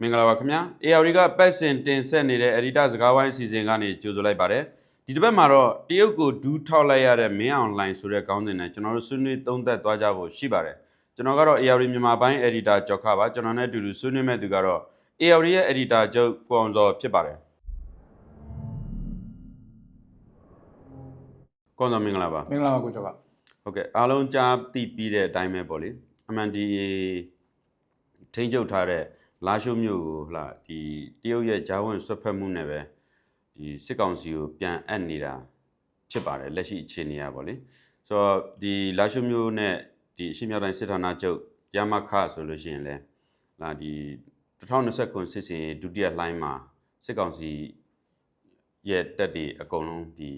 မင်္ဂလာပါခင်ဗျာ AR ကပတ်စင်တင်ဆက်နေတဲ့ editor စကားဝိုင်းအစီအစဉ်ကနေကြိုဆိုလိုက်ပါတယ်ဒီတစ်ပတ်မှာတော့တရုတ်ကိုဒူးထောက်လိုက်ရတဲ့မင်းအွန်လိုင်းဆိုတဲ့ခေါင်းစဉ်နဲ့ကျွန်တော်တို့ဆွေးနွေးသုံးသပ်သွားကြဖို့ရှိပါတယ်ကျွန်တော်ကတော့ AR မြန်မာပိုင်း editor ကျော်ခပါကျွန်တော်နဲ့အတူတူဆွေးနွေးမဲ့သူကတော့ AR ရဲ့ editor ချုပ်ကိုအောင်စောဖြစ်ပါတယ်ကိုအောင်စောမင်္ဂလာပါမင်္ဂလာပါကိုကျော်ကဟုတ်ကဲ့အားလုံးကြားသိပြီးတဲ့အတိုင်းပဲပေါ့လေ MNDA ထိန်းချုပ်ထားတဲ့ လာရှိုးမြို့ကိုဟလာဒီတရုတ်ရဲ့ဂျာဝင်ဆွတ်ဖက်မှုနဲ့ပဲဒီစစ်ကောင်စီကိုပြန်အပ်နေတာဖြစ်ပါတယ်လက်ရှိအခြေအနေရပေါ့လေဆိုတော့ဒီလာရှိုးမြို့နဲ့ဒီအရှေ့မြောက်တိုင်းစစ်ဌာနချုပ်ရမခဆိုလို့ရှိရင်လဲလာဒီ2029စစ်စင်ဒုတိယလှိုင်းမှာစစ်ကောင်စီရဲ့တက်တွေအကုန်လုံးဒီ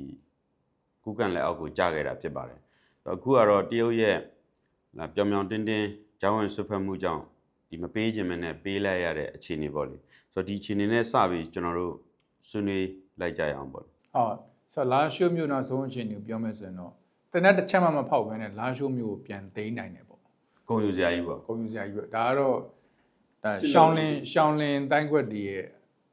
ကုကန့်လက်အောက်ကိုကြာခဲ့တာဖြစ်ပါတယ်ဆိုတော့အခုကတော့တရုတ်ရဲ့လာပြောင်ပြောင်တင်းတင်းဂျာဝင်ဆွတ်ဖက်မှုကြောင့် ဒီမပေးခြင်းမနဲ့ပေးလိုက်ရတဲ့အခြေအနေပေါ့လေဆိုတော့ဒီအခြေအနေနဲ့စပြီးကျွန်တော်တို့ဆွေးနွေးလိုက်ကြရအောင်ပေါ့လေဟုတ်ဆိုတော့လာရှိုးမြို့နောက်ဆုံးအချိန်ကိုပြောမယ်ဆိုရင်တော့တနက်တစ်ချက်မှမဖောက်ဘဲနဲ့လာရှိုးမြို့ကိုပြန်သိမ်းနိုင်တယ်ပေါ့ဂုံယူစရာကြီးပေါ့ကုန်ယူစရာကြီးပဲဒါကတော့ဒါရှောင်းလင်းရှောင်းလင်းတိုင်းခွက်တွေရဲ့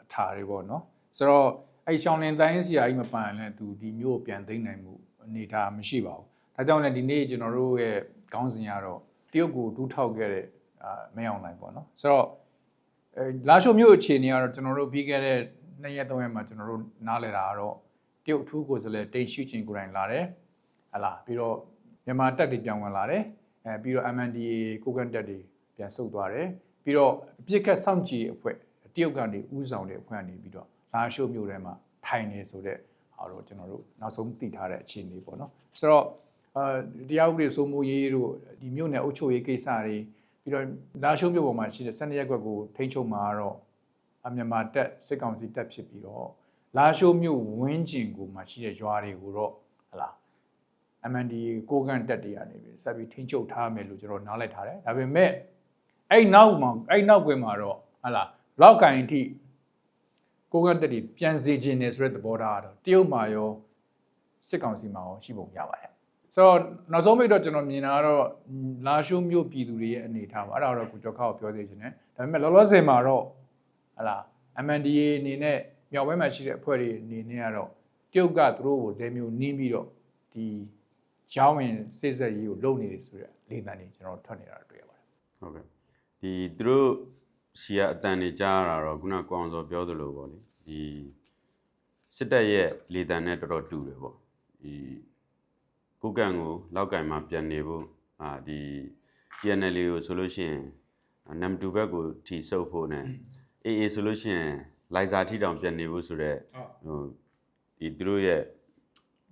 အထာတွေပေါ့နော်ဆိုတော့အဲ့ရှောင်းလင်းတိုင်းစရာကြီးမပန်လဲသူဒီမြို့ကိုပြန်သိမ်းနိုင်မှုအနေအထားမရှိပါဘူးဒါကြောင့်လည်းဒီနေ့ကျွန်တော်တို့ရဲ့ခေါင်းစဉ်ကတော့တရုတ်ကိုဒူးထောက်ခဲ့တဲ့အာ မင်းအောင်နိုင်ပေါ့နော်ဆိုတော့အဲလာရှိုးမြို့အခြေအနေကတော့ကျွန်တော်တို့ပြီးခဲ့တဲ့နှစ်ရက်သုံးရက်မှာကျွန်တော်တို့နားလည်တာကတော့တရုတ်အထူးကိုယ်စားလှယ်တိတ်ရှိချင်းကိုယ်တိုင်လာတယ်ဟလာပြီးတော့မြန်မာတပ်တွေပြောင်းဝင်လာတယ်အဲပြီးတော့ MNDA ကိုကန်တပ်တွေပြန်ဆုတ်သွားတယ်ပြီးတော့အပြစ်ခတ်စောင့်ကြည့်အဖွဲ့တရုတ်ကနေဥဆောင်တဲ့အဖွဲ့ကနေပြီးတော့လာရှိုးမြို့ထဲမှာထိုင်နေဆိုတဲ့အားတော့ကျွန်တော်တို့နောက်ဆုံးသိထားတဲ့အခြေအနေပေါ့နော်ဆိုတော့အာတရားဥပဒေစိုးမိုးရေးတို့ဒီမြို့နယ်အုပ်ချုပ်ရေးကိစ္စတွေ ပြီးတော့လာရှိုးမြို့ပေါ်မှာရှိတဲ့စနေရက်ကွက်ကိုထိန်းချုပ်မှာတော့အမြန်မာတက်စစ်ကောင်စီတက်ဖြစ်ပြီးတော့လာရှိုးမြို့ဝင်းကျင်ကိုမှရှိတဲ့ရွာတွေကိုတော့ဟလာ MND ကိုကန်တက်တွေကနေပြီးဆက်ပြီးထိန်းချုပ်ထားမယ်လို့ကျွန်တော်နားလည်ထားတယ်ဒါပေမဲ့အဲ့နောက်မှာအဲ့နောက်ကွယ်မှာတော့ဟလာလောက်ကင်အထိကိုကန်တက်တွေပြန်စီခြင်းနေဆိုတဲ့သဘောထားကတော့တရုတ်မှာရောစစ်ကောင်စီမှာရောရှိပုံရပါတယ် ဆိုတော့နောက်ဆုံးမိတ်တော့ကျွန်တော်မြင်တာကတော့လာရှိုးမြို့ပြည်သူတွေရဲ့အနေအထားပါအဲ့ဒါတော့ကိုကျော်ခောက်ပြောသေးခြင်းနဲ့ဒါပေမဲ့လောလောဆယ်မှာတော့ဟလာ MNDA အနေနဲ့မြောက်ဘက်မှာရှိတဲ့အဖွဲ့တွေအနေနဲ့ကတော့တရုတ်ကသူတို့ကိုလက်မျိုးနှင်းပြီးတော့ဒီရောင်းဝင်စစ်ဆက်ရေးကိုလုပ်နေတယ်ဆိုတဲ့လေသံတွေကျွန်တော်ထွက်နေတာတွေ့ရပါတယ်ဟုတ်ကဲ့ဒီသူတို့ရှီကအတန်နေကြားရတာတော့ခုနကကိုအောင်စောပြောသလိုပေါ့လေဒီစစ်တပ်ရဲ့လေတံနဲ့တော်တော်တူတယ်ပေါ့ဒီ ကုတ်ကန်ကိုလောက်ကန်မှာပြန်နေဖို့အာဒီ TNL ကိုဆိုလို့ရှိရင်နမ်တူဘက်ကိုထိဆုပ်ဖို့ ਨੇ အေးအေးဆိုလို့ရှိရင်လိုက်စာထိတောင်ပြန်နေဖို့ဆိုတော့ဟိုဒီသူတို့ရဲ့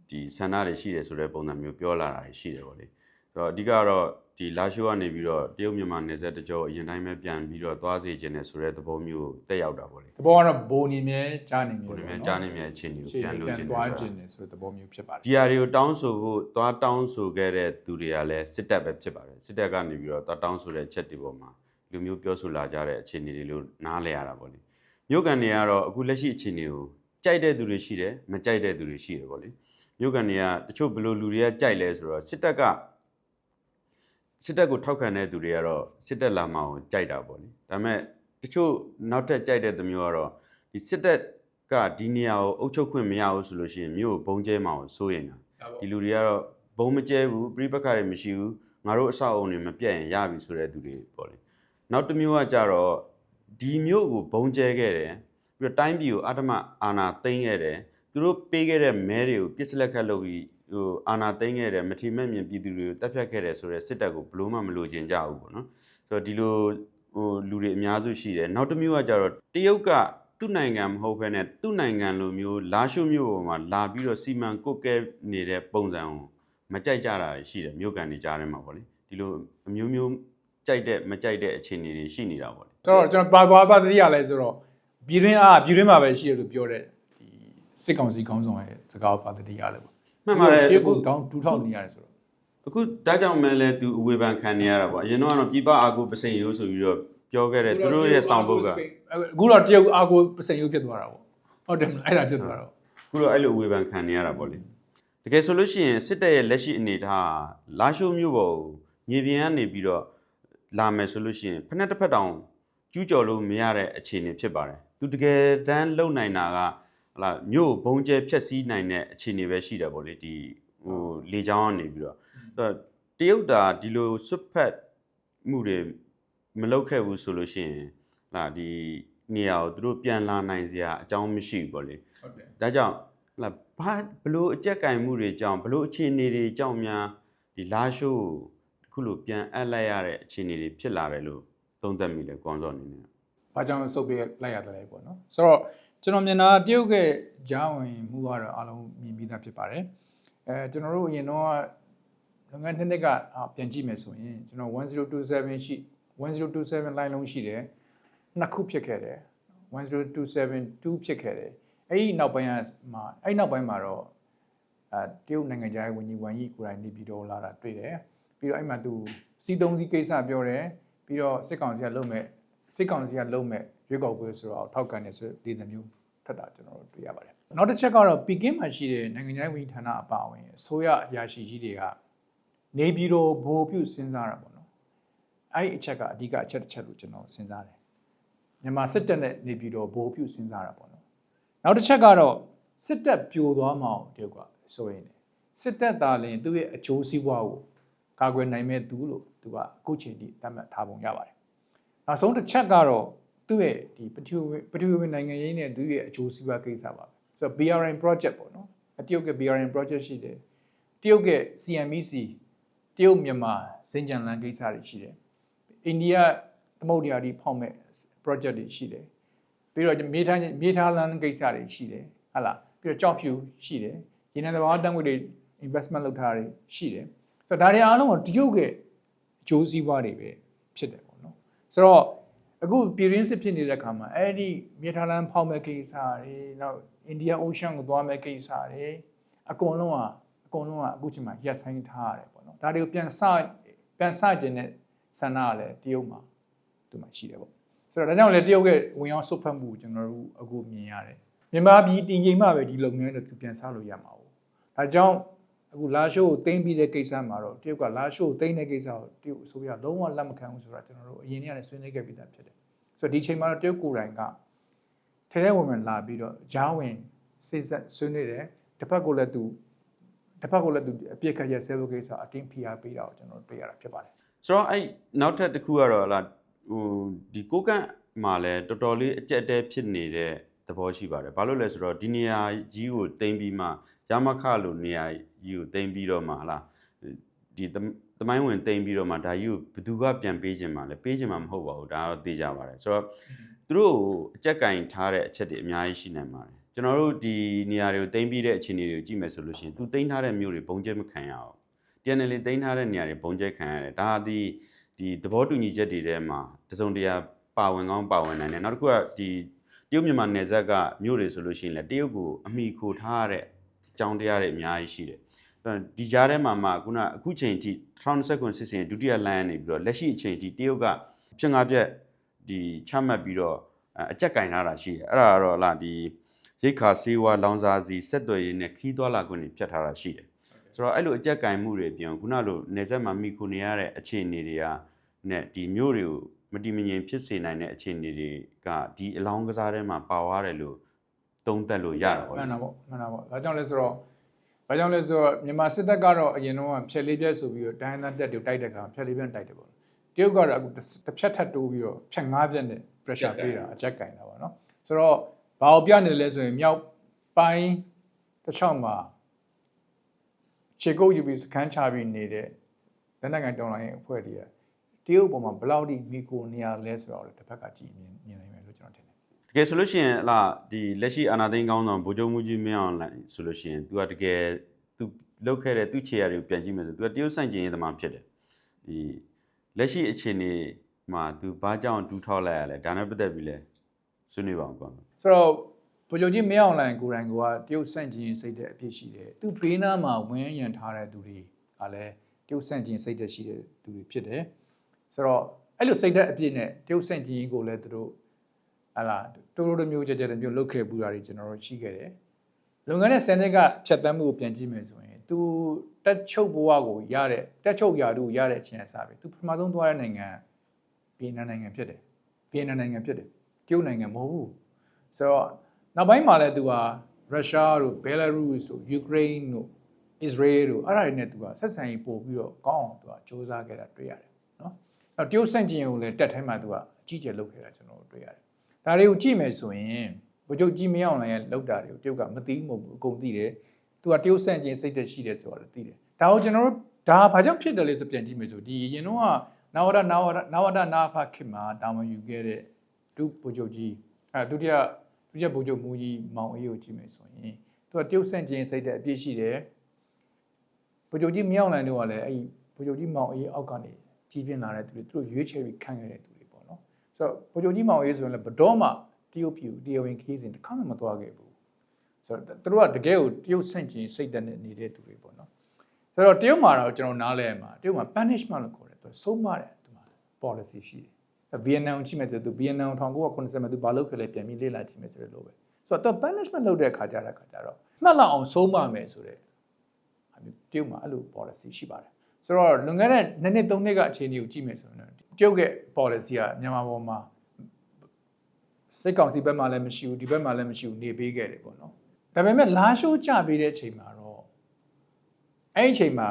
ဒီဆန္ဒတွေရှိတယ်ဆိုတဲ့ပုံစံမျိုးပြောလာတာတွေရှိတယ်ပေါ့လေဆိုတော့အဓိကတော့ ဒီလာရှိုးကနေပြီးတော့တရုတ်မြန်မာနယ်စပ်တကြောအရင်တိုင်းပဲပြန်ပြီးတော့သွားစေခြင်းနဲ့ဆိုတဲ့သဘောမျိုးကိုတက်ရောက်တာပေါ့လေတဘောကတော့ဘိုးနေမြဲကြားနေမြဲကိုယ်လည်းကြားနေမြဲအခြေအနေကိုရှေ့ပြန်လို့ပြန်ခြင်းသွားနဲ့ဆိုခြင်းတော့နေဆိုတဲ့သဘောမျိုးဖြစ်ပါတယ်ဒီဟာတွေကိုတောင်းဆိုဖို့သွားတောင်းဆိုခဲ့တဲ့သူတွေကလည်းစစ်တပ်ပဲဖြစ်ပါတယ်စစ်တပ်ကနေပြီးတော့သွားတောင်းဆိုတဲ့ချက်တွေပေါ်မှာလူမျိုးပြောဆိုလာကြတဲ့အခြေအနေတွေလို့နားလည်ရတာပေါ့လေမြို့ကန်တွေကတော့အခုလက်ရှိအခြေအနေကိုကြိုက်တဲ့သူတွေရှိတယ်မကြိုက်တဲ့သူတွေရှိတယ်ပေါ့လေမြို့ကန်တွေကတချို့ဘယ်လိုလူတွေကကြိုက်လဲဆိုတော့စစ်တပ်က စစ်တပ်ကိုထောက်ခံတဲ့သူတွေကတော့စစ်တပ်လာမှကိုကြိုက်တာပေါ့လေဒါပေမဲ့တချို့နောက်ထပ်ကြိုက်တဲ့သူမျိုးကတော့ဒီစစ်တပ်ကဒီနေရာကိုအုပ်ချုပ်ခွင့်မရဘူးဆိုလို့ရှိရင်မြို့ကိုဘုံကျဲမှကိုစိုးရင်တာဒီလူတွေကတော့ဘုံမကျဲဘူးပြိပခါတွေမရှိဘူးငါတို့အဆောက်အုံတွေမပြတ်ရင်ရပြီဆိုတဲ့သူတွေပေါ့လေနောက်တစ်မျိုးကကြတော့ဒီမျိုးကိုဘုံကျဲခဲ့တယ်ပြီးတော့တိုင်းပြည်ကိုအာတမအာနာသိမ်းခဲ့တယ်သူတို့ပေးခဲ့တဲ့မဲတွေကိုပြစ်စလက်ခတ်လုပ်ပြီး ဟိုအာနာသိမ်းခဲ့တယ်မထီမဲ့မြင်ပြည်သူတွေကိုတပ်ဖြတ်ခဲ့တယ်ဆိုတဲ့စစ်တပ်ကိုဘလို့မှမလိုချင်ကြဘူးပေါ့နော်ဆိုတော့ဒီလိုဟိုလူတွေအများစုရှိတယ်နောက်တစ်မျိုးကကြတော့တရုတ်ကသူ့နိုင်ငံမဟုတ်ဘဲနဲ့သူ့နိုင်ငံလိုမျိုးလာရှုမျိုးပေါ်မှာလာပြီးတော့စီမံကုတ်ကဲနေတဲ့ပုံစံကိုမကြိုက်ကြတာရှိတယ်မြို့ကန်တွေကြားထဲမှာပေါ့လေဒီလိုအမျိုးမျိုးကြိုက်တဲ့မကြိုက်တဲ့အခြေအနေတွေရှိနေတာပေါ့လေဆိုတော့ကျွန်တော်ပါသွားပါတတိရလဲဆိုတော့ပြည်တွင်းအားပြည်တွင်းမှာပဲရှိရလို့ပြောတဲ့ဒီစစ်ကောင်စီခေါင်းဆောင်ရဲ့စကားပါတတိရလဲပေါ့ မှန်ပါတယ်တရုအခုတ်ကိုတောင်းဒူးထောက်နေရတယ်ဆိုတော့အခုဒါကြောင့်မဲလဲသူအဝေဖန်ခံနေရတာပေါ့အရင်တော့ကတော့ပြပအာကိုပစိန်ရိုးဆိုပြီးတော့ပြောခဲ့တယ်သူတို့ရဲ့ဆောင်ပုဒ်ကအခုတော့တရုတ်အာကိုပစိန်ရုပ်ဖြစ်သွားတာပေါ့ဟုတ်တယ်မလားအဲ့ဒါဖြစ်သွားတော့ခုတော့အဲ့လိုအဝေဖန်ခံနေရတာပေါ့လေတကယ်ဆိုလို့ရှိရင်စစ်တပ်ရဲ့လက်ရှိအနေအထားကလာရှိုးမျိုးပေါ်ကိုမြေပြင်ကနေပြီးတော့လာမယ်ဆိုလို့ရှိရင်ဖက်နဲ့တစ်ဖက်တောင်ကျူးကျော်လို့မရတဲ့အခြေအနေဖြစ်ပါတယ်သူတကယ်တမ်းလုံနိုင်တာက ဟလာမြို့ဘုံကျဲဖြက်စီးနိုင်တဲ့အခြေအနေပဲရှိတယ်ပေါ့လေဒီဟိုလေချောင်းကနေပြီးတော့အဲ့တော့တရုတ်တာဒီလိုစွတ်ဖက်မှုတွေမလုပ်ခဲ့ဘူးဆိုလို့ရှိရင်ဟလာဒီနေရာကိုသူတို့ပြန်လာနိုင်စရာအကြောင်းမရှိဘူးပေါ့လေဟုတ်တယ်ဒါကြောင့်ဟလာဘာဘလို့အကြက်ကင်မှုတွေကြောင့်ဘလို့အခြေအနေတွေကြောင့်များဒီလာရှိုးကိုအခုလိုပြန်အပ်လိုက်ရတဲ့အခြေအနေတွေဖြစ်လာတယ်လို့သုံးသပ်မိတယ်ကွန်စောအနေနဲ့ဘာကြောင့်စုပ်ပေးလိုက်ရတယ်လဲပေါ့နော်ဆိုတော့ ကျွန်တော်မြင်တာတရုတ်ကဂျာဝင်မှုကတော့အားလုံးမြင်ပြီးသားဖြစ်ပါတယ်အဲကျွန်တော်တို့အရင်တော့လုပ်ငန်းတစ်နှစ်ကအာပြန်ကြည့်မယ်ဆိုရင်ကျွန်တော်1027ရှိ1027 line လုံးရှိတယ်နှစ်ခုဖြစ်ခဲ့တယ်10272ဖြစ်ခဲ့တယ်အဲ့ဒီနောက်ပိုင်းကမှာအဲ့ဒီနောက်ပိုင်းမှာတော့အဲတရုတ်နိုင်ငံခြားရေးဝန်ကြီးဝမ်ယီကိုယ်တိုင်နေပြည်တော်လာတာတွေ့တယ်ပြီးတော့အဲ့မှာသူစီသုံးစီကိစ္စပြောတယ်ပြီးတော့စစ်ကောင်စီကလုပ်မဲ့စစ်ကောင်စီကလုပ်မဲ့ ရွေးကောက်ပွဲဆိုတော့ထောက်ကန်နေဆိုဒီလိုမျိုးထပ်တာကျွန်တော်တို့တွေ့ရပါတယ်နောက်တစ်ချက်ကတော့ပီကင်းမှာရှိတဲ့နိုင်ငံခြားရေးဝန်ကြီးဌာနအပါအဝင်အစိုးရအရာရှိကြီးတွေကနေပြည်တော်ဘိုလ်ပြုစဉ်းစားတာပေါ့နော်အဲ့ဒီအချက်ကအဓိကအချက်တစ်ချက်လို့ကျွန်တော်စဉ်းစားတယ်မြန်မာစစ်တပ်နဲ့နေပြည်တော်ဘိုလ်ပြုစဉ်းစားတာပေါ့နော်နောက်တစ်ချက်ကတော့စစ်တပ်ပြိုသွားမှအောင်တယောက်ကဆိုရင်တယ်စစ်တပ်သားလင်သူ့ရဲ့အကျိုးစီးပွားကိုကာကွယ်နိုင်မဲ့သူလို့သူကအခုချိန်ထိသတ်မှတ်ထားပုံရပါတယ်နောက်ဆုံးတစ်ချက်ကတော့ သူ့ရဲ့ဒီပထဝီပထဝီနိုင်ငံရေးနဲ့သူ့ရဲ့အကျိုးစီးပွားကိစ္စပါပဲဆိုတော့ BRN project ပေါ့နော်အတရုတ်က BRN project ရှိတယ်တရုတ်က CMEC တရုတ်မြန်မာစင်ကြံလန်ကိစ္စတွေရှိတယ်အိန္ဒိယသမုဒ္ဒရာကြီးဖောက်မဲ့ project တွေရှိတယ်ပြီးတော့မြေထားမြေထားလန်ကိစ္စတွေရှိတယ်ဟာလားပြီးတော့ကြောက်ဖြူရှိတယ်ဒီနေ့သဘာဝတန်ခွေတွေ investment လုပ်ထားတာတွေရှိတယ်ဆိုတော့ဒါတွေအားလုံးကတရုတ်ရဲ့အကျိုးစီးပွားတွေပဲဖြစ်တယ်ပေါ့နော်ဆိုတော့ အခုပြည်ရင်းစစ်ဖြစ်နေတဲ့အခါမှာအဲ့ဒီမြေထားလန်ဖောက်မဲ့ကိစ္စတွေနောက်အိန္ဒိယ ocean ကိုသွားမဲ့ကိစ္စတွေအကုန်လုံးကအကုန်လုံးကအခုချိန်မှာရက်ဆိုင်ထားရတယ်ပေါ့နော်ဒါတွေကိုပြန်စပြန်စကျင်တဲ့ဆန္ဒကလည်းတရုတ်မှာသူမှရှိတယ်ပေါ့ဆိုတော့ဒါကြောင့်လည်းတရုတ်ရဲ့ဝင်ရောက်ဆုတ်ဖက်မှုကိုကျွန်တော်တို့အခုမြင်ရတယ်မြန်မာပြည်တည်ငြိမ်မှပဲဒီလုပ်ငန်းတွေပြန်စလို့ရမှာပေါ့ဒါကြောင့် အခုလာရှိုးကိုတင်းပြီးတဲ့ကိစ္စမှာတော့တရုတ်ကလာရှိုးကိုတင်းတဲ့ကိစ္စကိုတရုတ်အစိုးရလုံးဝလက်မခံဘူးဆိုတာကျွန်တော်တို့အရင်ကလည်းဆွေးနွေးခဲ့ပြီးသားဖြစ်တယ်ဆိုတော့ဒီချိန်မှာတော့တရုတ်ကိုယ်တိုင်ကထဲထဲဝင်ဝင်လာပြီးတော့ဂျားဝင်စိတ်ဆက်ဆွေးနွေးတယ်တစ်ဖက်ကလည်းသူတစ်ဖက်ကလည်းသူအပြစ်ခတ်ရဆဲဖို့ကိစ္စအတင်းဖိအားပေးတာကိုကျွန်တော်တွေ့ရတာဖြစ်ပါတယ်ဆိုတော့အဲ့နောက်ထပ်တစ်ခုကတော့လာဟိုဒီကိုကန့်မှာလည်းတော်တော်လေးအကြက်အတဲဖြစ်နေတဲ့သဘောရှိပါတယ်ဘာလို့လဲဆိုတော့ဒီနေရာကြီးကိုတင်ပြီးမှ ရမခလို့နေရာကြီးကိုတင်ပြီးတော့မှဟလာဒီသသမိုင်းဝင်တင်ပြီးတော့မှဒါကြီးကိုဘယ်သူကပြန်ပေးခြင်းမှာလဲပေးခြင်းမှာမဟုတ်ပါဘူးဒါကတော့သိကြပါတယ်ဆိုတော့သူတို့ကိုအကြက်ကင်ထားတဲ့အချက်တွေအများကြီးရှိနိုင်ပါတယ်ကျွန်တော်တို့ဒီနေရာတွေကိုတင်ပြီးတဲ့အခြေအနေတွေကိုကြည့်မယ်ဆိုလို့ရှိရင်သူတင်ထားတဲ့မြို့တွေဘုံကျဲမခံရအောင် TNL တင်ထားတဲ့နေရာတွေဘုံကျဲခံရတယ်ဒါဟာဒီဒီသဘောတူညီချက်တွေထဲမှာတစုံတရာပါဝင်ကောင်းပါဝင်နိုင်တယ်နောက်တစ်ခုကဒီတရုတ်မြန်မာနယ်စပ်ကမြို့တွေဆိုလို့ရှိရင်လည်းတရုတ်ကိုအမိခိုထားရတဲ့ အကြောင်းတရားတွေအများကြီးရှိတယ်အဲ့တော့ဒီကြားထဲမှာမှခုနအခုချိန်ထိ2019စစ်စင်ဒုတိယလမ်းနေပြီးတော့လက်ရှိအချိန်ထိတရုတ်ကဖြစ်ငါပြက်ဒီချမှတ်ပြီးတော့အဲအကြက်ကင်ထားတာရှိတယ်အဲ့ဒါကတော့လာဒီရိတ်ခါစေးဝါလောင်စာစီဆက်သွယ်ရေးနဲ့ခီးသွွာလာခွင့်တွေဖြတ်ထားတာရှိတယ်ဆိုတော့အဲ့လိုအကြက်ကင်မှုတွေပြင်ခုနလိုနေဆက်မှာမိခုနေရတဲ့အခြေအနေတွေကနဲ့ဒီမျိုးတွေကိုမတိမငြိမ်ဖြစ်စေနိုင်တဲ့အခြေအနေတွေကဒီအလောင်းကစားထဲမှာပါသွားတယ်လို့ သုံးသပ်လို့ရတာပေါ့မှန်လေတာပေါ့မှန်တာပေါ့ဒါကြောင့်လဲဆိုတော့ဘာကြောင့်လဲဆိုတော့မြန်မာစစ်တပ်ကတော့အရင်တော့ဖြက်လေးပြက်ဆိုပြီးတော့တိုင်းသားတက်တွေတိုက်တဲ့ခါဖြက်လေးပြက်တိုက်တယ်ပေါ့တရုတ်ကတော့အခုတစ်ဖြက်ထပ်တိုးပြီးတော့ဖြက်ငါးပြက်နဲ့ pressure ပေးတာအကြက်ကင်တာပေါ့နော်ဆိုတော့ဘာကိုပြနေလဲဆိုရင်မြောက်ပိုင်းတစ်ချောင်းမှာခြေကုပ်ယူပြီးစခန်းချပြီးနေတဲ့လက်နက်ကန်တောင်းလိုင်းရဲ့အဖွဲ့တွေကတရုတ်ပေါ်မှာဘယ်လောက်ထိမိကိုနေရလဲဆိုတော့တစ်ဖက်ကကြည့်မြင်မြင်နိုင်မယ်လို့ ကျွန်တော်ထင်တယ် တကယ်ဆိုလို့ရှိရင်ဟလာဒီလက်ရှိအာနာသိန်းကောင်းဆောင်ဗိုလ်ချုပ်မှုကြီးမင်းအောင်လှိုင်ဆိုလို့ရှိရင် तू ကတကယ် तू လောက်ခဲ့တဲ့သူ့ခြေရာတွေကိုပြန်ကြည့်မယ်ဆို तू ကတရုတ်ဆိုင်ကျင်ရေးသမားဖြစ်တယ်ဒီလက်ရှိအခြေအနေမှာ तू ဘာကြောင့်ဒူးထောက်လိုက်ရလဲဒါနဲ့ပတ်သက်ပြီးလဲဆွေးနွေးပါအောင်ကွာ ဆိုတော့ဗိုလ်ချုပ်ကြီးမင်းအောင်လှိုင်ကိုယ်တိုင်ကတရုတ်ဆန့်ကျင်စိတ်တဲ့အဖြစ်ရှိတယ်သူဘေးနားမှာဝင်းရံထားတဲ့သူတွေကလည်းတရုတ်ဆန့်ကျင်စိတ်တဲ့ရှိတဲ့သူတွေဖြစ်တယ်ဆိုတော့အဲ့လိုစိတ်တဲ့အဖြစ်နဲ့တရုတ်ဆန့်ကျင်ကိုလည်းသူတို့ ဟလာတိုးတိုးတမျိုးကြကြတမျိုးလုတ်ခဲ့ပူတာတွေကျွန်တော်တို့ရှိခဲ့တယ်လုပ်ငန်းရဲ့စနစ်ကဖြတ်တမ်းမှုကိုပြန်ကြည့်မယ်ဆိုရင်သူတက်ချုပ်ဘဝကိုရတဲ့တက်ချုပ်ရာထူးကိုရတဲ့အချိန်အစားပဲသူပထမဆုံးသွားတဲ့နိုင်ငံဗီယက်နမ်နိုင်ငံဖြစ်တယ်ဗီယက်နမ်နိုင်ငံဖြစ်တယ်တရုတ်နိုင်ငံမဟုတ်ဘူးဆိုတော့နောက်ပိုင်းမှာလည်းသူကရုရှားတို့ဘယ်လာရုစ်တို့ယူကရိန်းတို့အစ္စရေးတို့အဲ့ဒါတွေနဲ့သူကဆက်ဆံရေးပို့ပြီးတော့ကောင်းအောင်သူကစ조사ခဲ့တာတွေ့ရတယ်နော်အဲ့တော့တရုတ်စန့်ကျင်ကိုလည်းတက်ထဲမှာသူကအကြီးကျယ်လုပ်ခဲ့တာကျွန်တော်တို့တွေ့ရတယ် ဒါတွေကိုကြည့်မယ်ဆိုရင်ဗိုလ်ချုပ်ကြီးမင်းအောင်လှိုင်ရဲ့လောက်တာတွေကိုတရုတ်ကမသိဘူးမဟုတ်ဘူးအကုန်သိတယ်သူကတရုတ်စန့်ကျင်စိတ်သက်ရှိတယ်ဆိုတော့သိတယ်ဒါကိုကျွန်တော်တို့ဒါဘာကြောင့်ဖြစ်တယ်လဲဆိုပြန်ကြည့်မယ်ဆိုဒီရင်တော့ကနဝရနဝရနဝရနာဖခင်မှာတာဝန်ယူခဲ့တဲ့ဒုဗိုလ်ချုပ်ကြီးအဲဒုတိယဒုတိယဗိုလ်ချုပ်မူကြီးမောင်အေးကိုကြည့်မယ်ဆိုရင်သူကတရုတ်စန့်ကျင်စိတ်သက်အပြည့်ရှိတယ်ဗိုလ်ချုပ်ကြီးမင်းအောင်လှိုင်တို့ကလည်းအဲ့ဗိုလ်ချုပ်ကြီးမောင်အေးအောက်ကနေကြီးပြင်းလာတဲ့သူတွေသူတို့ရွေးချယ်ပြီးခန့်ခဲ့တဲ့သူတွေပေါ့နော် ဆိုတော့ဗိုလ်ချုပ်ကြီးမောင်အေးဆိုရင်လည်းဘတော်မှတရုတ်ပြည်တရားဝင်ခီးစဉ်တစ်ခါမှမသွားခဲ့ဘူးဆိုတော့သူတို့ကတကယ်ကိုတရုတ်ဆန့်ကျင်စိတ်သက်နဲ့နေတဲ့သူတွေပေါ့နော်ဆိုတော့တရုတ်မှာတော့ကျွန်တော်နားလဲမှာတရုတ်မှာ punishment လို့ခေါ်တယ်သူဆုံးမတယ်သူမှာ policy ရှိတယ်ဗီယက်နမ်ကိုကြည့်မယ်ဆိုသူဗီယက်နမ်1990မှာသူဘာလုပ်ခဲ့လဲပြန်ပြီးလေ့လာကြည့်မယ်ဆိုတဲ့လိုပဲဆိုတော့သူ punishment လုပ်တဲ့အခါကျတဲ့အခါကျတော့မှတ်လောက်အောင်ဆုံးမမယ်ဆိုတဲ့ဟာမျိုးတရုတ်မှာအဲ့လို policy ရှိပါတယ်ဆိုတော့လွန်ခဲ့တဲ့နှစ်နှစ်သုံးနှစ်ကအခြေအနေကိုကြည့်မယ်ဆိုရင် တော့တရုတ်ရဲ့ policy ကမြန်မာပေါ်မှာစိတ်ကောင်စီဘက်မှာလည်းမရှိဘူးဒီဘက်မှာလည်းမရှိဘူးနေပေးခဲ့တယ်ပေါ့နော်ဒါပေမဲ့လာရှိုးကြပေးတဲ့အချိန်မှာတော့အဲ့ဒီအချိန်မှာ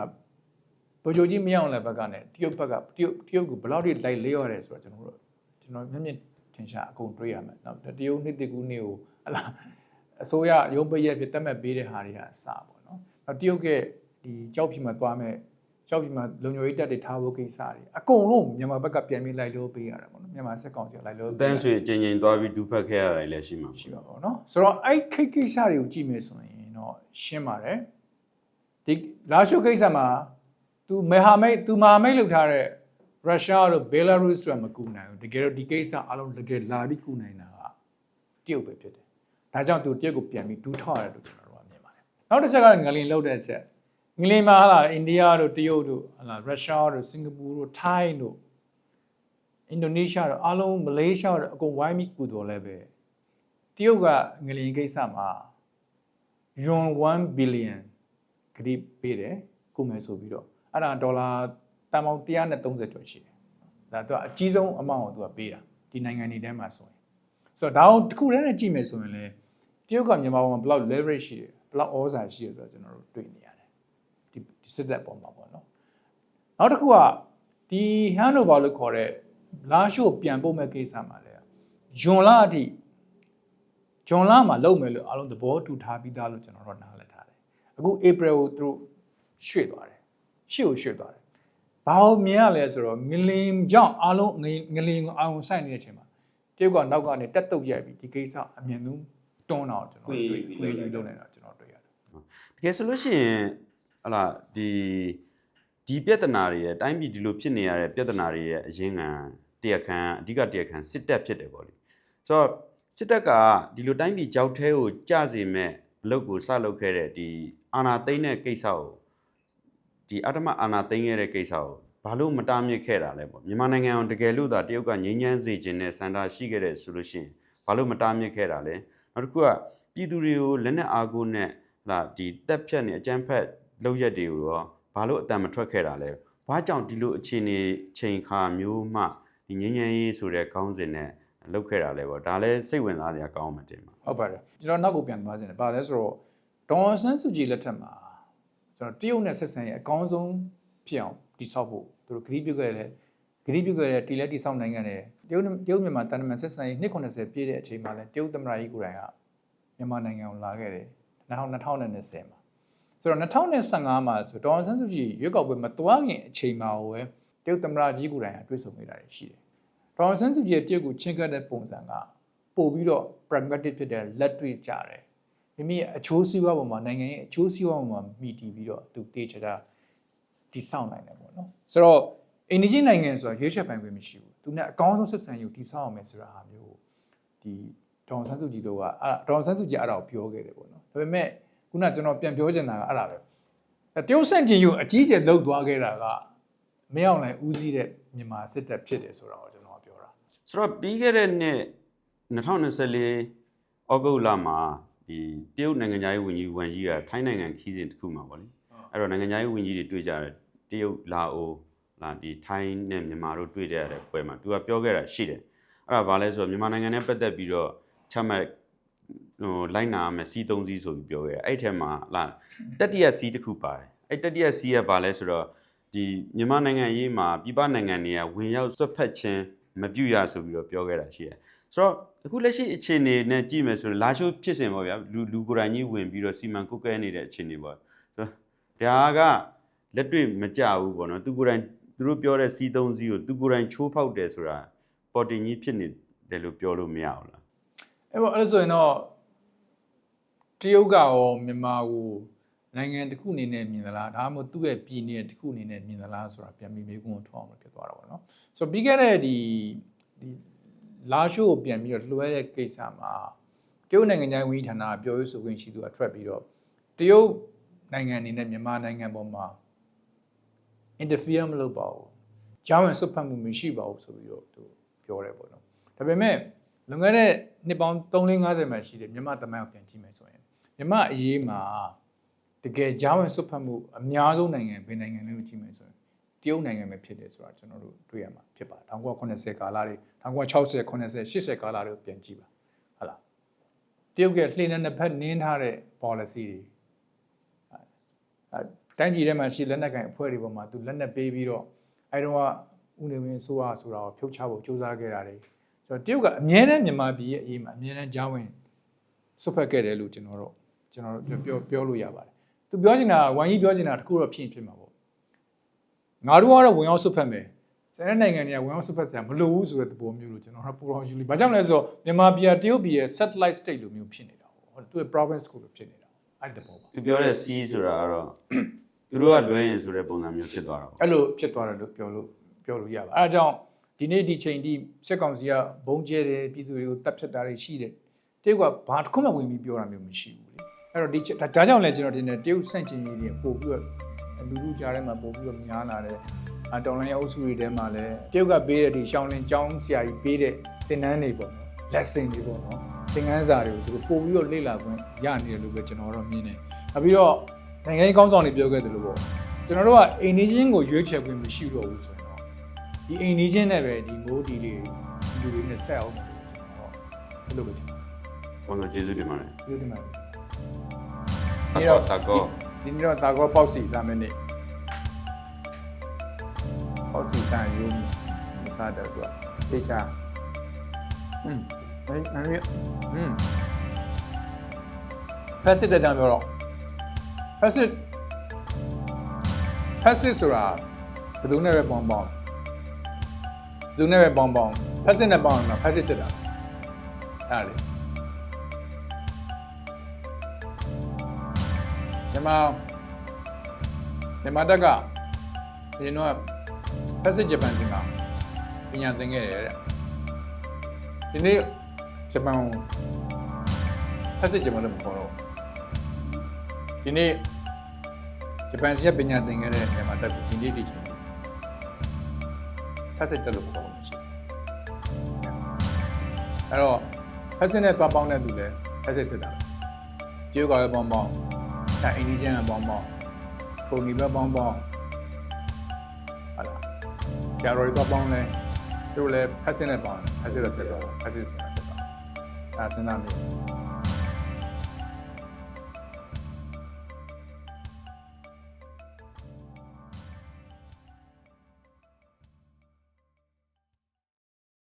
ဗိုလ်ချုပ်ကြီးမင်းအောင်လည်းဘက်ကနဲ့တရုတ်ဘက်ကတရုတ်တရုတ်ကဘယ်လောက်ထိလိုက်လေးရတယ်ဆိုတော့ကျွန်တော်တို့ကျွန်တော်မျက်မြင်ထင်ရှားအကုန်တွေးရမယ်။နောက်တရုတ်နှစ်တကူနေကိုဟလာအစိုးရရုံးပရက်ဖြစ်တက်မဲ့ပေးတဲ့ဟာတွေကအစပေါ့နော်။နောက်တရုတ်ကဒီကြောက်ဖြီမှာသွားမဲ့ ကြောက်ဖြီမှာလုံခြုံရေးတပ်တွေထားဖို့ကိစ္စတွေအကုန်လုံးမြန်မာဘက်ကပြန်ပြီးလိုက်လို့ပေးရတယ်ပေါ့နော်။မြန်မာစစ်ကောင်စီကလိုက်လို့ အတန်းဆွေအချင်းချင်းသွားပြီးဒူဖက်ခဲ့ရတယ်လည်းရှိမှာ ရှိပါပေါ့နော်။ဆိုတော့အဲ့ခိတ်ကိစ္စတွေကိုကြည့်မယ်ဆိုရင်တော့ရှင်းပါတယ်။ဒီလာရှိုကိစ္စမှာ तू မေဟာမိတ် तू မဟာမိတ်လုပ်ထားတဲ့ရုရှားတို့ဘယ်လာရုစ်တို့မကူနိုင်ဘူးတကယ်တော့ဒီကိစ္စအလုံးတကယ်လာပြီးကူနိုင်တာကတရုတ်ပဲဖြစ်တယ်ဒါကြောင့် तू တရုတ်ကိုပြန်ပြီးဒူးထောက်ရတယ်လို့ကျွန်တော်တို့ကမြင်ပါတယ်နောက်တစ်ချက်ကငလင်လောက်တဲ့ချက် ငလင်မှာဟာလာအိန္ဒိယတို့တရုတ်တို့ဟာလာရုရှားတို့စင်ကာပူတို့ထိုင်းတို့အင်ဒိုနီးရှားတို့အားလုံးမလေးရှားတို့အကုန်ဝိုင်းပြီးကူတော်လဲပဲတရုတ်ကငလင်ကိစ္စမှာယွန်1ဘီလီယံခရီးပေးတယ်ကုမယ်ဆိုပြီးတော့အဲ့ဒါဒေါ်လာတန်ပေါင်း130ကျော်ရှိတယ်ဒါသူကအကြီးဆုံးအမောင့်ကိုသူကပေးတာဒီနိုင်ငံတွေထဲမှာဆိုရင်ဆိုတော့ဒါအောင်တစ်ခုတည်းနဲ့ကြည့်မယ်ဆိုရင်လေတရုတ်ကမြန်မာပေါ်မှာဘယ်လောက် leverage ရှိတယ်ဘယ်လောက်ဩဇာရှိတယ်ဆိုတော့ကျွန်တော်တို့တွေ့နေရတယ် ဒီဒီစစ်တပ်ပေါ်မှာပေါ့နော်နောက်တစ်ခုကဒီ handover လို့ခေါ်တဲ့လာရှို့ပြန်ပို့မဲ့ကိစ္စမှာလေဂျွန်လာအထိဂျွန်လာမှာလုပ်မယ်လို့အားလုံးသဘောတူထားပြီးသားလို့ကျွန်တော်တို့နားလည်ထားတယ်အခု April ကိုသူတို့ရွှေ့သွားတယ်ရှေ့ကိုရွှေ့သွားတယ်ဘာလို့မြင်ရလဲဆိုတော့ငလင်ကြောင့်အားလုံးငလင်ကိုအောင်ဆိုင်နေတဲ့အချိန်မှာတရုတ်ကနောက်ကနေတက်တုတ်ရိုက်ပြီးဒီကိစ္စအမြင်ဆုံးတွန်းတော့ကျွန်တော်တွေ့ခွေးယူလုပ်နေတာကျွန်တော်တွေ့ရတယ်တကယ်ဆိုလို့ရှိရင် ဟလာဒီဒီပြဿနာတွေရဲ့တိုင်းပြည်ဒီလိုဖြစ်နေရတဲ့ပြဿနာတွေရဲ့အရင်းခံတရားခံအဓိကတရားခံစစ်တပ်ဖြစ်တယ်ပေါ့လေဆိုတော့စစ်တပ်ကဒီလိုတိုင်းပြည်ကြောက်သေးကိုကြစေမဲ့အလုပ်ကိုစလုပ်ခဲ့တဲ့ဒီအာဏာသိမ်းတဲ့ကိစ္စကိုဒီအတ္တမအာဏာသိမ်းခဲ့တဲ့ကိစ္စကိုဘာလို့မတားမြစ်ခဲ့တာလဲပေါ့မြန်မာနိုင်ငံအောင်တကယ်လို့သာတရုတ်ကငြိမ်းချမ်းစေခြင်းနဲ့စန္ဒာရှိခဲ့တဲ့ဆိုလို့ရှိရင်ဘာလို့မတားမြစ်ခဲ့တာလဲနောက်တစ်ခုကပြည်သူတွေကိုလက်နက်အားကိုးနဲ့လာဒီတက်ဖြတ်နေအကြမ်းဖက် လောက်ရက်တွေကိုတော့ဘာလို့အတန်မထွက်ခဲ့တာလဲဘာကြောင့်ဒီလိုအခြေအနေချိန်ခါမျိုးမှဒီငញ្ញံရေးဆိုတဲ့ခေါင်းစဉ်နဲ့လောက်ခဲ့တာလဲပေါ့ဒါလည်းစိတ်ဝင်စားစရာကောင်းမှတင်ပါဟုတ်ပါတယ်ကျွန်တော်နောက်ကိုပြန်သွားခြင်းတယ်ဘာလဲဆိုတော့ဒေါ်ဆန်းစုကြည်လက်ထက်မှာကျွန်တော်တရုတ်နဲ့ဆက်ဆံရေးအကောင်းဆုံးဖြစ်အောင်တည်ဆောက်ဖို့သူတို့ဂရီးပြုတ်ခဲ့တဲ့ဂရီးပြုတ်ခဲ့တဲ့တီလက်တီဆောင်နိုင်ငံနဲ့တရုတ်တရုတ်မြန်မာတန်တမန်ဆက်ဆံရေး290ပြည့်တဲ့အချိန်မှာလဲတရုတ်သမ္မတကြီးကိုယ်တိုင်ကမြန်မာနိုင်ငံကိုလာခဲ့တယ်2000 2010မှာ ဆိုတော့2015မှာဆိုဒေါ်ဆန်းစုကြည်ရွေးကောက်ပွဲမတွားခင်အချိန်မှာပဲတရုတ်သမ္မတကြီးကိုယ်တိုင်ကတွေ့ဆုံခဲ့တာရှိတယ်ဒေါ်ဆန်းစုကြည်ရဲ့တရုတ်ကိုချင်းကပ်တဲ့ပုံစံကပို့ပြီးတော့ pragmatic ဖြစ်တဲ့လက်တွေ့ကြတယ်မိမိရဲ့အချိုးစီးပွားပေါ်မှာနိုင်ငံရဲ့အချိုးစီးပွားပေါ်မှာမိတည်ပြီးတော့သူတေချာတာဒီစောင့်နိုင်တယ်ပေါ့နော်ဆိုတော့အိန္ဒိယနိုင်ငံဆိုတာရွေးချယ်ပိုင်ခွင့်မရှိဘူးသူနဲ့အကောင်းဆုံးဆက်ဆံရေးကိုတိစောက်အောင်မယ်ဆိုတာဟာမျိုးကိုဒီဒေါန်ဆန်းစုကြည်တို့ကအဲ့ဒေါန်ဆန်းစုကြည်အဲ့ဒါကိုပြောခဲ့တယ်ပေါ့နော်ဒါပေမဲ့ ခုနကျွန်တော်ပြန်ပြောချင်တာကအဲ့ဒါပဲတရုတ်ဆန့်ကျင်ယူအကြီးကျယ်လှုပ်သွားခဲ့တာကမင်းအောင်လှိုင်ဦးစီးတဲ့မြန်မာစစ်တပ်ဖြစ်တယ်ဆိုတာကိုကျွန်တော်ပြောတာဆိုတော့ပြီးခဲ့တဲ့နှစ်2024ဩဂုတ်လမှာဒီတရုတ်နိုင်ငံသားရေးဝန်ကြီးဝန်ကြီးကထိုင်းနိုင်ငံခီးစဉ်တစ်ခုမှာပေါ့လေအဲ့တော့နိုင်ငံသားရေးဝန်ကြီးတွေတွေ့ကြတယ်တရုတ်လာအိုလာဒီထိုင်းနဲ့မြန်မာတို့တွေ့ကြရတဲ့ပွဲမှာသူကပြောခဲ့တာရှိတယ်အဲ့ဒါဘာလဲဆိုတော့မြန်မာနိုင်ငံနဲ့ပတ်သက်ပြီးတော့ချမှတ် ဟိုလိုက်နာရမယ်စီးသုံးစီးဆိုပြီးပြောခဲ့တယ်အဲ့ထဲမှာလာတတိယစီးတစ်ခုပါတယ်အဲ့တတိယစီးကဘာလဲဆိုတော့ဒီမြန်မာနိုင်ငံရေးမှာပြည်ပနိုင်ငံတွေကဝင်ရောက်ဆွတ်ဖက်ခြင်းမပြုရဆိုပြီးတော့ပြောခဲ့တာရှိတယ်ဆိုတော့အခုလက်ရှိအခြေအနေနဲ့ကြည့်မယ်ဆိုရင်လာရှိုးဖြစ်စဉ်ပေါ့ဗျာလူလူကိုယ်တိုင်ကြီးဝင်ပြီးတော့စီမံကုတ်ကဲနေတဲ့အခြေအနေပေါ့ဆိုတော့ဒါကလက်တွေ့မကြဘူးပေါ့နော်သူကိုယ်တိုင်သူတို့ပြောတဲ့စီးသုံးစီးကိုသူကိုယ်တိုင်ချိုးဖောက်တယ်ဆိုတာပေါ်တင်ကြီးဖြစ်နေတယ်လို့ပြောလို့မရဘူးလားအဲ့ပေါ့အဲ့ဒါဆိုရင်တော့ တရုတ်ကရောမြန်မာကိုနိုင်ငံတစ်ခုအနေနဲ့မြင်သလားဒါမှမဟုတ်သူ့ရဲ့ပြည်နယ်တစ်ခုအနေနဲ့မြင်သလားဆိုတာပြန်ပြီးမေးခွန်းထောက်အောင်ဖြစ်သွားတာပေါ့နော်ဆိုတော့ပြီးခဲ့တဲ့ဒီဒီလာရှိုးကိုပြန်ပြီးတော့လွှဲတဲ့ကိစ္စမှာတရုတ်နိုင်ငံသားဝန်ကြီးဌာနကပြောရေးဆိုခွင့်ရှိသူကထွက်ပြီးတော့တရုတ်နိုင်ငံအနေနဲ့မြန်မာနိုင်ငံပေါ်မှာ interfere မလုပ်ပါဘူး။ကြောင်းဝင်ဆွတ်ဖက်မှုမရှိပါဘူးဆိုပြီးတော့သူပြောတယ်ပေါ့နော်။ဒါပေမဲ့လွန်ခဲ့တဲ့နှစ်ပေါင်း350မှာရှိတဲ့မြန်မာတမိုင်းကိုပြန်ကြည့်မယ်ဆိုရင် မြန်မာအရေးမှာတကယ်ကြောင်းဝင်ဆွတ်ဖက်မှုအများဆုံးနိုင်ငံဘယ်နိုင်ငံလဲလို့ကြည့်မယ်ဆိုရင်တရုတ်နိုင်ငံပဲဖြစ်တယ်ဆိုတာကျွန်တော်တို့တွေ့ရမှာဖြစ်ပါတယ်။1980ကာလတွေ1960 80 80ကာလတွေကိုပြန်ကြည့်ပါ။ဟုတ်လား။တရုတ်ကလှိမ့်တဲ့နှစ်ဖက်နင်းထားတဲ့ policy တွေအဲတိုင်းပြည်ထဲမှာရှိလက်နက်ကင်အဖွဲ့တွေပေါ်မှာသူလက်နက်ပေးပြီးတော့အဲတုန်းကဦးနေဝင်းဆိုရဆိုတာကိုဖြုတ်ချဖို့စူးစမ်းခဲ့တာတွေဆိုတော့တရုတ်ကအမြဲတမ်းမြန်မာပြည်ရဲ့အရေးမှာအမြဲတမ်းကြောင်းဝင်ဆွတ်ဖက်ခဲ့တယ်လို့ကျွန်တော်တို့ ကျွန်တော်တို့ပြောပြောလို့ရပါတယ်သူပြောချင်တာကဝိုင်းကြီးပြောချင်တာတခုတော့ဖြစ်ရင်ဖြစ်မှာပေါ့ငါတို့ကတော့ဝင်ရောက်ဆွတ်ဖက်မယ်စတဲ့နိုင်ငံတွေကဝင်ရောက်ဆွတ်ဖက်စရာမလိုဘူးဆိုတဲ့သဘောမျိုးလို့ကျွန်တော်တို့ပူတော်ယူလို့ဘာကြောင့်လဲဆိုတော့မြန်မာပြည်ကတရုတ်ပြည်ရဲ့ satellite state လိုမျိုးဖြစ်နေတာပေါ့သူရဲ့ province ကိုလိုဖြစ်နေတာအဲ့ဒီသဘောပါသူပြောတဲ့စီးဆိုတာကတော့သူတို့ကလွဲရင်ဆိုတဲ့ပုံစံမျိုးဖြစ်သွားတာပေါ့အဲ့လိုဖြစ်သွားတယ်လို့ပြောလို့ပြောလို့ရပါအဲ့ဒါကြောင့်ဒီနေ့ဒီချိန်ဒီစက်ကောင်စီကဘုံကျဲတယ်ပြည်သူတွေကိုတပ်ဖြတ်တာတွေရှိတယ်တရုတ်ကဘာတစ်ခုမှဝင်ပြီးပြောတာမျိုးမရှိဘူးလေ အဲ့တော့ဒီချက်ဒါဒါကြောင့်လည်းကျွန်တော်တင်တယ်တရုတ်ဆန့်ကျင်ရေးတွေပို့ပြီးတော့လူလူကြားထဲမှာပို့ပြီးတော့များလာတယ်အတောင်လိုင်းအုပ်စုတွေထဲမှာလည်းတရုတ်ကပေးတဲ့ဒီရှောင်းလင်းကျောင်းဆရာကြီးပေးတဲ့သင်တန်းတွေပေါ့နော် lesson တွေပေါ့နော်သင်ခန်းစာတွေကိုသူတို့ပို့ပြီးတော့လေ့လာခွင့်ရနေတယ်လို့ပဲကျွန်တော်တော့မြင်တယ်နောက်ပြီးတော့နိုင်ငံရေးကောင်းဆောင်တွေပြောခဲ့တယ်လို့ပေါ့ကျွန်တော်တို့ကအိမ်နေချင်းကိုရွေးချယ်ခွင့်မရှိတော့ဘူးဆိုရင်တော့ဒီအိမ်နေချင်းနဲ့ပဲဒီမိုးဒီလေးလူတွေနဲ့ဆက်အောင်ကျွန်တော်တို့ဘယ်လိုပဲကျွန်ဘုံတော့ကျေးဇူးတင်ပါတယ်တော်ဒီမှာ ဒီတော့တကော ဒီနေ့တော့တာကောပေါက်စီစားမယ်နေ့ပေါက်စီစားရုံးမစားတော့သူကတေချာอืมအဲ့အဲ့ဒီอืมဖက်စစ်တဲ့ကြောင်ပြောတော့ဖက်စစ်ဖက်စစ်ဆိုတာဘယ်သူနဲ့ပဲပေါင်းပေါင်းဘယ်သူနဲ့ပဲပေါင်းပေါင်းဖက်စစ်နဲ့ပေါင်းရင်တော့ဖက်စစ်တက်တာအဲ့ဒါလေ မြန်မာမြန်မာတက်ကဒီတော့ဖက်စစ်ဂျပန်စီမှာပညာသင်ခဲ့တယ်တဲ့ဒီနေ့ဂျပန်ကိုဖက်စစ်ဂျပန်လို့မခေါ်တော့ဘူးဒီနေ့ဂျပန်စီကပညာသင်ခဲ့တဲ့မြန်မာတက်ကိုဒီနေ့ဒီချိန်ဖက်စစ်တက်လို့ခေါ်လို့မရှိဘူးအဲ့တော့ဖက်စစ်နဲ့တွားပေါင်းတဲ့သူလည်းဖက်စစ်တက်တာပဲကျိုးကလည်းပေါင်းပေါင်း အဲအင်ဒီဂျန်ကပေါင်းပေါင်းပုံဒီပဲပေါင်းပေါင်းဟာလားကျာရိုရီပဲပေါင်းလဲသူတို့လည်းဖက်စစ်နဲ့ပေါင်းဖက်စစ်တော့တက်တော့ဖက်စစ်ဆက်တက်တော့အဲစဉ်းစားမိ